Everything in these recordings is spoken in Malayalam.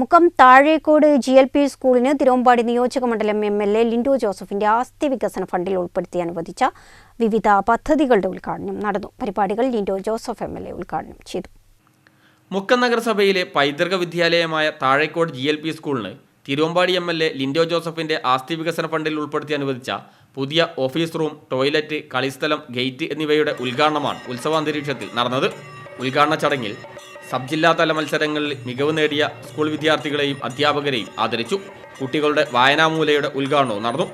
Mukkam Thazhekode G L P സ്കൂളിന് തിരുവമ്പാടി നിയോജക മണ്ഡലം എം എൽ എ ലിൻഡോ ജോസഫിന്റെ ആസ്തി വികസന ഫണ്ടിൽ ഉൾപ്പെടുത്തി അനുവദിച്ച വിവിധ പദ്ധതികളുടെ ഉദ്ഘാടനം നടന്നു. പരിപാടികൾ Linto Joseph M L A ഉദ്ഘാടനം ചെയ്തു. മുക്കം നഗരസഭയിലെ പൈതൃക വിദ്യാലയമായ താഴേക്കോട് ജി എൽ പി സ്കൂളിന് Thiruvambady M L A Linto ജോസഫിന്റെ ആസ്തി വികസന ഫണ്ടിൽ ഉൾപ്പെടുത്തി അനുവദിച്ച പുതിയ ഓഫീസ് റൂം ടോയ്ലറ്റ് കളിസ്ഥലം ഗേറ്റ് എന്നിവയുടെ ഉദ്ഘാടനമാണ് ഉത്സവാന്തരീക്ഷത്തിൽ നടന്നത്. ഉദ്ഘാടന ചടങ്ങിൽ സബ് ജില്ലാതല മത്സരങ്ങളിൽ മികവ് നേടിയ സ്കൂൾ വിദ്യാർത്ഥികളെയും അധ്യാപകരെയും ആദരിച്ചു. കുട്ടികളുടെ വായനാമൂലയുടെ ഉദ്ഘാടനവും നടന്നു.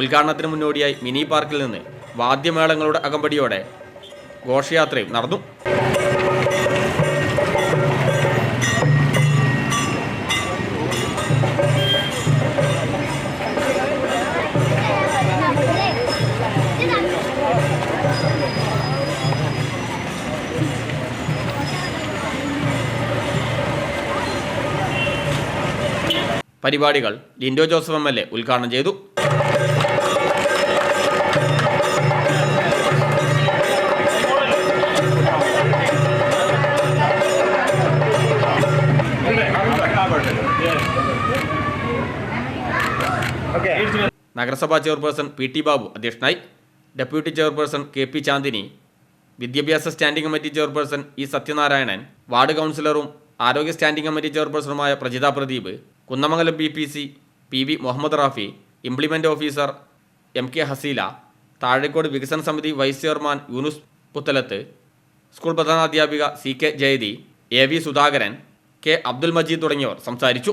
ഉദ്ഘാടനത്തിന് മുന്നോടിയായി മിനി പാർക്കിൽ നിന്ന് വാദ്യമേളങ്ങളുടെ അകമ്പടിയോടെ ഘോഷയാത്രയും നടന്നു. പരിപാടികൾ Linto Joseph M L A ഉദ്ഘാടനം ചെയ്തു. നഗരസഭാ ചെയർപേഴ്സൺ പി ടി ബാബു അധ്യക്ഷനായി. Deputy chairperson K P Chandini. വിദ്യാഭ്യാസ standing committee chairperson E Sathyanarayanan. Ward കൗൺസിലറും ആരോഗ്യ standing committee ചെയർപേഴ്സണുമായ Prajitha Pradeep Kunnamangalam B P C P V Muhammad Rafi implement officer M K Haseela Thazhekode വികസന സമിതി vice chairman Yunus Puthalath school പ്രധാനാധ്യാപിക C K Jayathi A V Sudhakaran K Abdul Majeed തുടങ്ങിയവർ സംസാരിച്ചു.